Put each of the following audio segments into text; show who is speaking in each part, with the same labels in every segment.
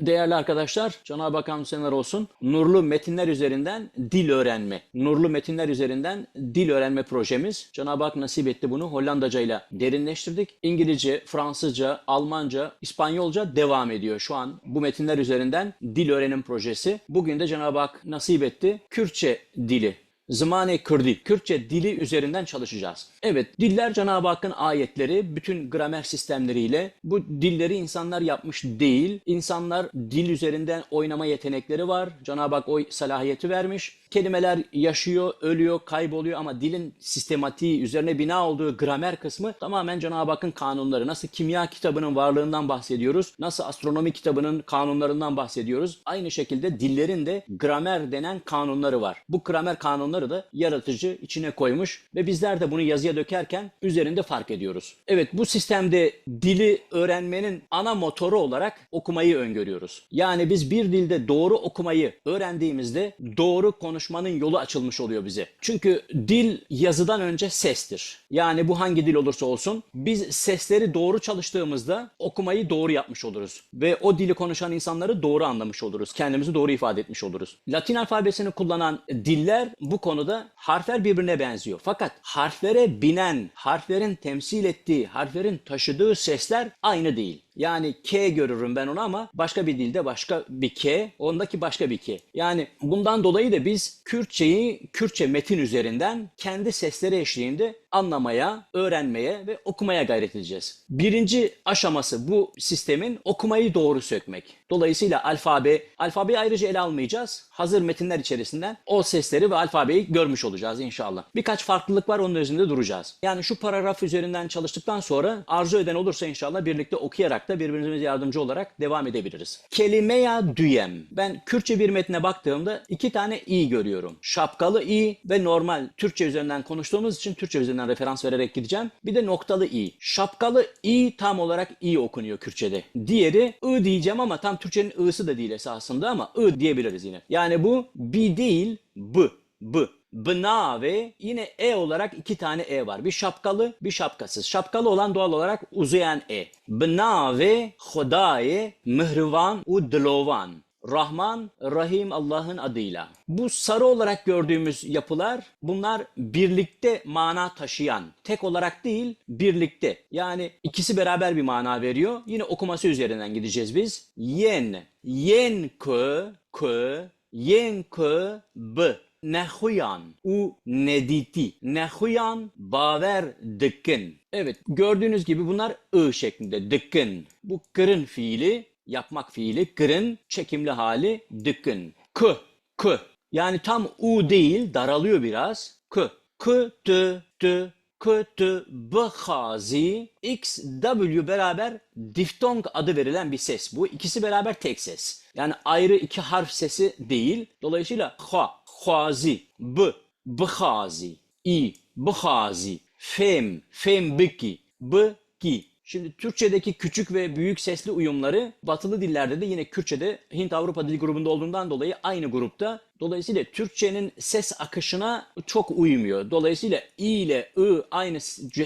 Speaker 1: Değerli arkadaşlar, Cenab-ı Hak hamdü seneler olsun. Nurlu metinler üzerinden dil öğrenme. Nurlu metinler üzerinden dil öğrenme projemiz. Cenab-ı Hak nasip etti bunu Hollandaca ile derinleştirdik. İngilizce, Fransızca, Almanca, İspanyolca devam ediyor şu an. Bu metinler üzerinden dil öğrenim projesi. Bugün de Cenab-ı Hak nasip etti. Kürtçe dili Zımane Kürdi, Kürtçe dili üzerinden çalışacağız. Evet, diller Cenab-ı Hakk'ın ayetleri, bütün gramer sistemleriyle bu dilleri insanlar yapmış değil. İnsanlar dil üzerinden oynama yetenekleri var. Cenab-ı Hak o salahiyeti vermiş. Kelimeler yaşıyor, ölüyor, kayboluyor ama dilin sistematiği üzerine bina olduğu gramer kısmı tamamen Cenab-ı Hakk'ın kanunları. Nasıl kimya kitabının varlığından bahsediyoruz, nasıl astronomi kitabının kanunlarından bahsediyoruz. Aynı şekilde dillerin de gramer denen kanunları var. Bu gramer kanunları da yaratıcı içine koymuş ve bizler de bunu yazıya dökerken üzerinde fark ediyoruz. Evet bu sistemde dili öğrenmenin ana motoru olarak okumayı öngörüyoruz. Yani biz bir dilde doğru okumayı öğrendiğimizde doğru konuşmanın yolu açılmış oluyor bize. Çünkü dil yazıdan önce sestir. Yani bu hangi dil olursa olsun biz sesleri doğru çalıştığımızda okumayı doğru yapmış oluruz. Ve o dili konuşan insanları doğru anlamış oluruz. Kendimizi doğru ifade etmiş oluruz. Latin alfabesini kullanan diller bu konuda harfler birbirine benziyor. Fakat harflere binen, harflerin temsil ettiği, harflerin taşıdığı sesler aynı değil. Yani K görürüm ben onu ama başka bir dilde başka bir K, ondaki başka bir K. Yani bundan dolayı da biz Kürtçeyi Kürtçe metin üzerinden kendi sesleri eşliğinde anlamaya, öğrenmeye ve okumaya gayret edeceğiz. Birinci aşaması bu sistemin okumayı doğru sökmek. Dolayısıyla alfabe, alfabeyi ayrıca ele almayacağız. Hazır metinler içerisinden o sesleri ve alfabeyi görmüş olacağız inşallah. Birkaç farklılık var onun üzerinde duracağız. Yani şu paragraf üzerinden çalıştıktan sonra arzu eden olursa inşallah birlikte okuyarak da birbirimize yardımcı olarak devam edebiliriz. Kelimeya düyem. Ben Kürtçe bir metne baktığımda iki tane i görüyorum. Şapkalı i ve normal Türkçe üzerinden konuştuğumuz için Türkçe üzerinden referans vererek gideceğim. Bir de noktalı i. Şapkalı i tam olarak i okunuyor Kürtçe'de. Diğeri ı diyeceğim ama tam Türkçenin ı'sı da değil esasında ama ı diyebiliriz yine. Yani bu bi değil b. B. Bına ve yine e olarak iki tane e var. Bir şapkalı, bir şapkasız. Şapkalı olan doğal olarak uzayan e. Bına ve Hudaye, Mihrivan u Dilovan. Rahman, Rahim Allah'ın adıyla. Bu sarı olarak gördüğümüz yapılar bunlar birlikte mana taşıyan. Tek olarak değil birlikte. Yani ikisi beraber bir mana veriyor. Yine okuması üzerinden gideceğiz biz. Yen, yen kö, kö, yen kö, b. Nehuyan u nediti. Nehuyan baver dıkkın. Evet gördüğünüz gibi bunlar ı şeklinde dıkkın. Bu kırın fiili yapmak fiili kırın çekimli hali dıkkın. K k yani tam u değil daralıyor biraz. K k t t k t b hazi x w beraber diftong adı verilen bir ses. Bu ikisi beraber tek ses. Yani ayrı iki harf sesi değil. Dolayısıyla ha, hazi, b, bhazi, i, bhazi, fem, fem biki, b, ki. Şimdi Türkçedeki küçük ve büyük sesli uyumları batılı dillerde de yine Kürtçe'de Hint-Avrupa dil grubunda olduğundan dolayı aynı grupta. Dolayısıyla Türkçenin ses akışına çok uymuyor. Dolayısıyla i ile ı aynı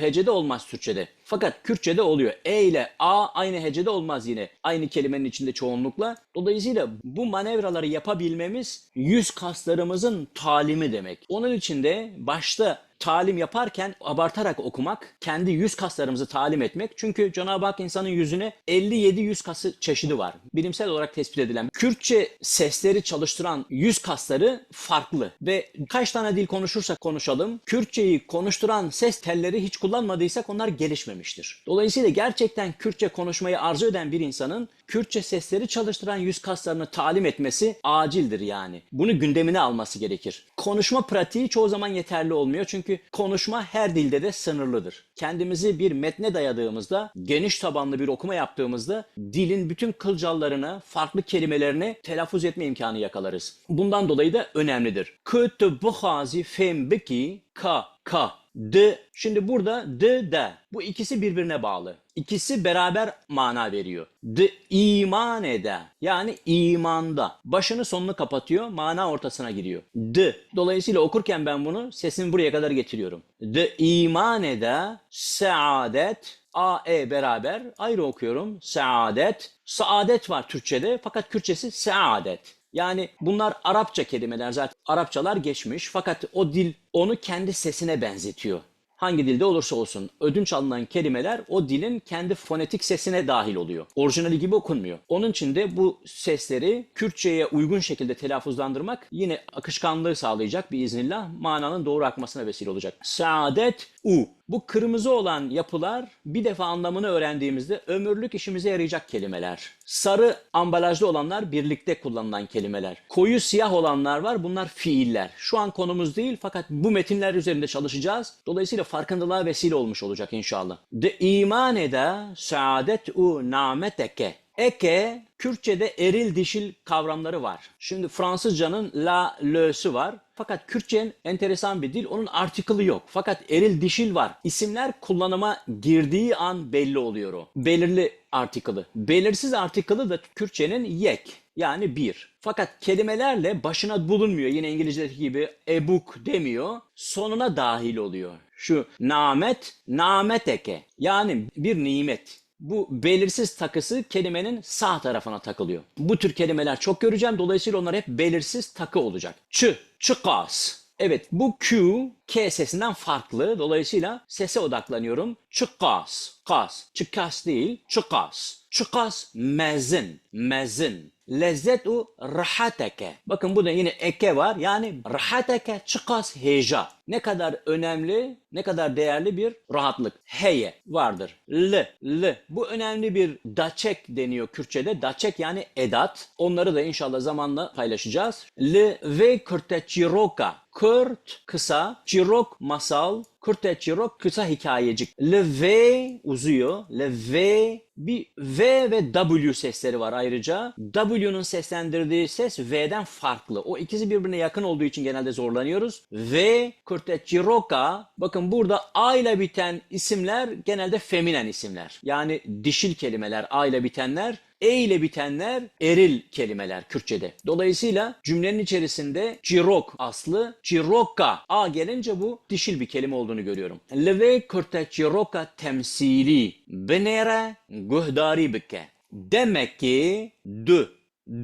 Speaker 1: hecede olmaz Türkçede. Fakat Kürtçe'de oluyor. E ile a aynı hecede olmaz yine. Aynı kelimenin içinde çoğunlukla. Dolayısıyla bu manevraları yapabilmemiz yüz kaslarımızın talimi demek. Onun için de başta talim yaparken abartarak okumak, kendi yüz kaslarımızı talim etmek. Çünkü Cenab-ı Hak insanın yüzüne 57 yüz kası çeşidi var. Bilimsel olarak tespit edilen. Kürtçe sesleri çalıştıran yüz kasları farklı ve kaç tane dil konuşursak konuşalım, Kürtçeyi konuşturan ses telleri hiç kullanmadıysak onlar gelişmemiştir. Dolayısıyla gerçekten Kürtçe konuşmayı arzu eden bir insanın Kürtçe sesleri çalıştıran yüz kaslarını talim etmesi acildir yani. Bunu gündemine alması gerekir. Konuşma pratiği çoğu zaman yeterli olmuyor çünkü konuşma her dilde de sınırlıdır. Kendimizi bir metne dayadığımızda, geniş tabanlı bir okuma yaptığımızda dilin bütün kılcallarını, farklı kelimelerini telaffuz etme imkanı yakalarız. Bundan dolayı da önemlidir. Kötü buhazi fem biki ka ka D. Şimdi burada D, D. Bu ikisi birbirine bağlı. İkisi beraber mana veriyor. D iman ede. Yani imanda. Başını sonunu kapatıyor. Mana ortasına giriyor. D. Dolayısıyla okurken ben bunu sesimi buraya kadar getiriyorum. D iman ede saadet A, E beraber ayrı okuyorum. Saadet. Saadet var Türkçe'de fakat Kürtçesi saadet. Yani bunlar Arapça kelimeler zaten. Arapçalar geçmiş fakat o dil onu kendi sesine benzetiyor. Hangi dilde olursa olsun ödünç alınan kelimeler o dilin kendi fonetik sesine dahil oluyor. Orijinali gibi okunmuyor. Onun için de bu sesleri Kürtçe'ye uygun şekilde telaffuzlandırmak yine akışkanlığı sağlayacak bir iznillah mananın doğru akmasına vesile olacak. Saadet U. Bu kırmızı olan yapılar bir defa anlamını öğrendiğimizde ömürlük işimize yarayacak kelimeler. Sarı ambalajlı olanlar birlikte kullanılan kelimeler. Koyu siyah olanlar var bunlar fiiller. Şu an konumuz değil fakat bu metinler üzerinde çalışacağız. Dolayısıyla farkındalığa vesile olmuş olacak inşallah. De iman ede saadet u nameteke. Eke, Kürtçe'de eril dişil kavramları var. Şimdi Fransızcanın la, lö'sü var. Fakat Kürtçe'nin enteresan bir dil. Onun artikılı yok. Fakat eril dişil var. İsimler kullanıma girdiği an belli oluyor o. Belirli artikılı. Belirsiz artikılı da Kürtçenin yek. Yani bir. Fakat kelimelerle başına bulunmuyor. Yine İngilizce'deki gibi ebuk demiyor. Sonuna dahil oluyor. Şu namet, namet eke. Yani bir nimet bu belirsiz takısı kelimenin sağ tarafına takılıyor. Bu tür kelimeler çok göreceğim. Dolayısıyla onlar hep belirsiz takı olacak. Çı, çıkas. Evet bu Q, K sesinden farklı. Dolayısıyla sese odaklanıyorum. Çıkas, kas. Çıkas değil, çıkas. Çıkas mezin, mezin. Lezzet u rahateke. Bakın burada yine eke var. Yani rahateke çıkas heja. Ne kadar önemli, ne kadar değerli bir rahatlık. Heye vardır. L, L. Bu önemli bir daçek deniyor Kürtçe'de. Daçek yani edat. Onları da inşallah zamanla paylaşacağız. L ve kürte çiroka. Kürt kısa, çirok masal, Kürtçe çirok kısa hikayecik. Le V uzuyor. Le V bir V ve W sesleri var ayrıca. W'nun seslendirdiği ses V'den farklı. O ikisi birbirine yakın olduğu için genelde zorlanıyoruz. V, Kürtçe Chiroka. Bakın burada A ile biten isimler genelde feminen isimler. Yani dişil kelimeler A ile bitenler. E ile bitenler eril kelimeler Kürtçe'de. Dolayısıyla cümlenin içerisinde Çirok aslı Çiroka A gelince bu dişil bir kelime olduğunu görüyorum. Leve Kürtçe Çiroka temsili benere guhdari bike. Demek ki dü,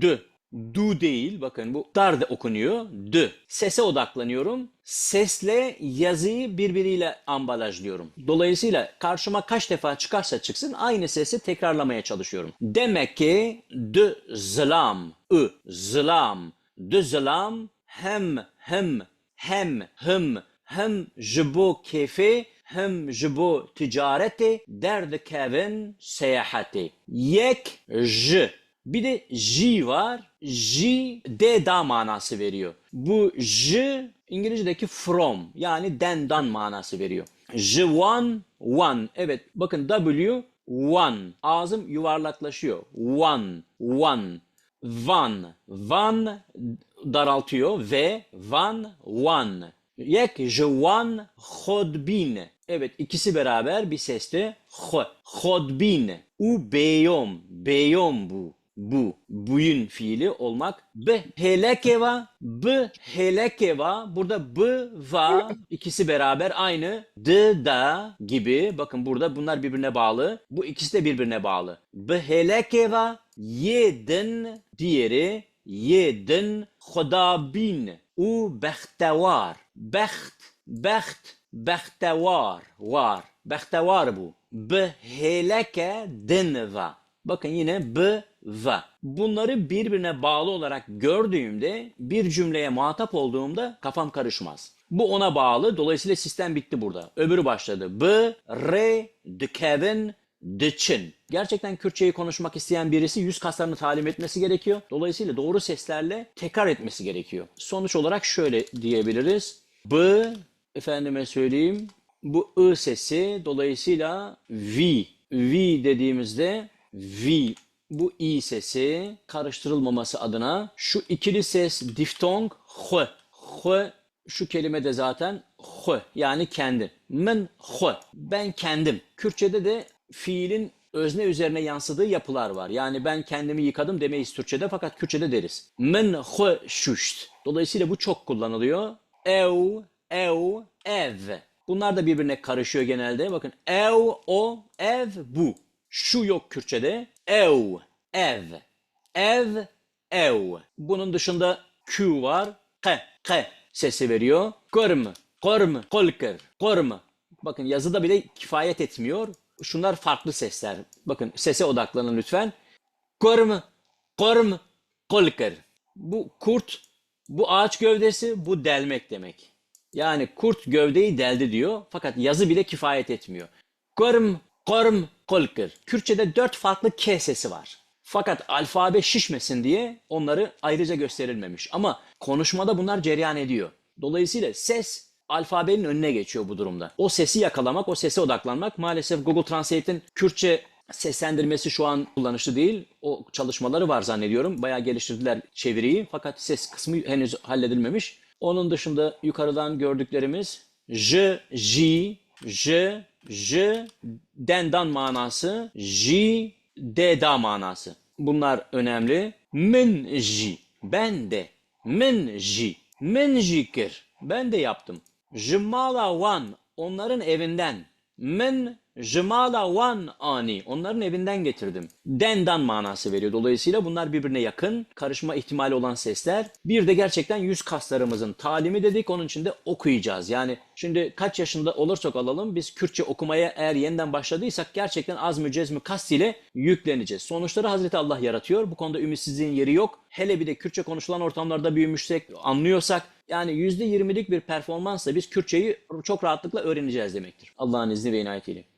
Speaker 1: dü, du değil bakın bu dar da okunuyor. Dü. Sese odaklanıyorum. Sesle yazıyı birbiriyle ambalajlıyorum. Dolayısıyla karşıma kaç defa çıkarsa çıksın aynı sesi tekrarlamaya çalışıyorum. Demek ki dü zlam, ı zlam, dü zlam hem hem hem hım hem jibo kefe hem jibo ticareti derd kevin seyahati. Yek j bir de J var. J de da manası veriyor. Bu J İngilizce'deki from yani den dan manası veriyor. J one one. Evet bakın W one. Ağzım yuvarlaklaşıyor. One one. Van. Van daraltıyor ve van one. Yek jwan khodbin. Evet ikisi beraber bir seste h. Khodbin. U beyom. Beyom bu. Bu. Buyun fiili olmak. B helekeva. B helekeva. Burada b va ikisi beraber aynı. D da gibi. Bakın burada bunlar birbirine bağlı. Bu ikisi de birbirine bağlı. B helekeva. Yedin. Diğeri. Yedin. Khodabin. U behtevar. Beht, beht, behtevar var. Behtevar bu. Beheleke denva. Bakın yine b ve. Bunları birbirine bağlı olarak gördüğümde bir cümleye muhatap olduğumda kafam karışmaz. Bu ona bağlı. Dolayısıyla sistem bitti burada. Öbürü başladı. B, R, de Kevin, Dıçın. Gerçekten Kürtçeyi konuşmak isteyen birisi yüz kaslarını talim etmesi gerekiyor. Dolayısıyla doğru seslerle tekrar etmesi gerekiyor. Sonuç olarak şöyle diyebiliriz. B, efendime söyleyeyim, bu I sesi dolayısıyla V. V dediğimizde V bu i sesi karıştırılmaması adına şu ikili ses diftong h. H şu kelime de zaten h yani kendi. Men h. Ben kendim. Kürtçede de fiilin özne üzerine yansıdığı yapılar var. Yani ben kendimi yıkadım demeyiz Türkçede fakat Kürtçede deriz. Men h şuşt. Dolayısıyla bu çok kullanılıyor. Ev, ev, ev. Bunlar da birbirine karışıyor genelde. Bakın ev, o, ev, bu. Şu yok Kürtçe'de. Ev, ev, ev, ev. Bunun dışında Q var. K, K sesi veriyor. Korm, korm, kolker, korm. Bakın yazıda bile kifayet etmiyor. Şunlar farklı sesler. Bakın sese odaklanın lütfen. Korm, korm, kolker. Bu kurt, bu ağaç gövdesi, bu delmek demek. Yani kurt gövdeyi deldi diyor fakat yazı bile kifayet etmiyor. Korm, korm, kolker. Kürtçe'de dört farklı K sesi var. Fakat alfabe şişmesin diye onları ayrıca gösterilmemiş. Ama konuşmada bunlar cereyan ediyor. Dolayısıyla ses alfabenin önüne geçiyor bu durumda. O sesi yakalamak, o sese odaklanmak maalesef Google Translate'in Kürtçe seslendirmesi şu an kullanışlı değil. O çalışmaları var zannediyorum. Bayağı geliştirdiler çeviriyi fakat ses kısmı henüz halledilmemiş. Onun dışında yukarıdan gördüklerimiz J, J, J, J, dendan manası, J, deda manası. Bunlar önemli. Min J, ben de. Min J, min jikir, ben de yaptım. Jmala wan, onların evinden. Min jmala wan ani, onların evinden getirdim. Dendan manası veriyor. Dolayısıyla bunlar birbirine yakın, karışma ihtimali olan sesler. Bir de gerçekten yüz kaslarımızın talimi dedik, onun için de okuyacağız. Yani şimdi kaç yaşında olursak olalım biz Kürtçe okumaya eğer yeniden başladıysak gerçekten az mı cezmi kast ile yükleneceğiz. Sonuçları Hazreti Allah yaratıyor. Bu konuda ümitsizliğin yeri yok. Hele bir de Kürtçe konuşulan ortamlarda büyümüşsek, anlıyorsak yani %20'lik bir performansla biz Kürtçeyi çok rahatlıkla öğreneceğiz demektir. Allah'ın izni ve inayetiyle.